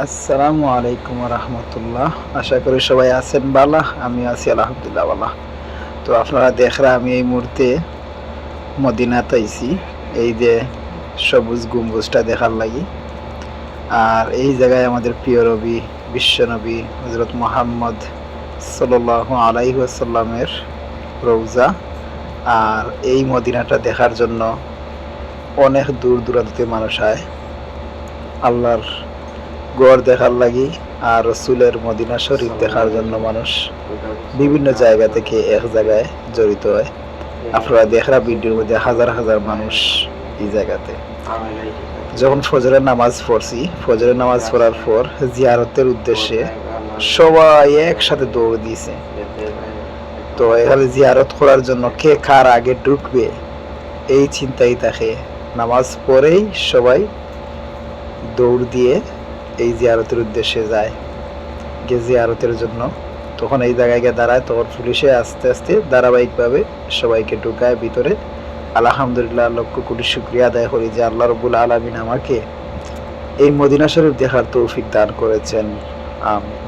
আসসালামু আলাইকুম রহমতুল্লাহ আশা করি সবাই আছেন বালা আমি আছি আলহামদুলিল্লাহ বালা তো আপনারা দেখরা আমি এই মুহূর্তে মদিনাত আইছি, এই যে সবুজ গম্বুজটা দেখার লাগি। আর এই জায়গায় আমাদের প্রিয় রবি বিশ্বনবী হজরত মোহাম্মদ সাল্লাহ আলাইসাল্লামের রৌজা আর এই মদিনাটা দেখার জন্য অনেক দূর দূরান্তে মানুষ আয়। আল্লাহর গড় দেখার লাগি আর রসুলের মদিনা শরীফ দেখার জন্য মানুষ বিভিন্ন জায়গা থেকে এক জায়গায় জড়িত হয়। আপনারা দেখরা ভিডিওর মধ্যে হাজার হাজার মানুষ এই জায়গাতে। যখন ফজরের নামাজ পড়ছি, ফজরের নামাজ পড়ার পর জিয়ারতের উদ্দেশ্যে সবাই একসাথে দৌড় দিয়েছে। তো এখানে জিয়ারত করার জন্য কে কার আগে ঢুকবে, এই চিন্তাই থাকে। নামাজ পড়েই সবাই দৌড় দিয়ে এই জিয়ারতের উদ্দেশ্যে যায়। গিয়ে জিয়ারতের জন্য তখন এই জায়গায় গিয়ে দাঁড়ায়, তখন পুলিশে আস্তে আস্তে ধারাবাহিকভাবে সবাইকে ঢুকায় ভিতরে। আলহামদুলিল্লাহ লক্ষ কোটি শুক্রিয়া আদায় করি যে আল্লাহ রবুল আলমিন আমাকে এই মদিনা শরীফ দেখার তৌফিক দান করেছেন। আমিন।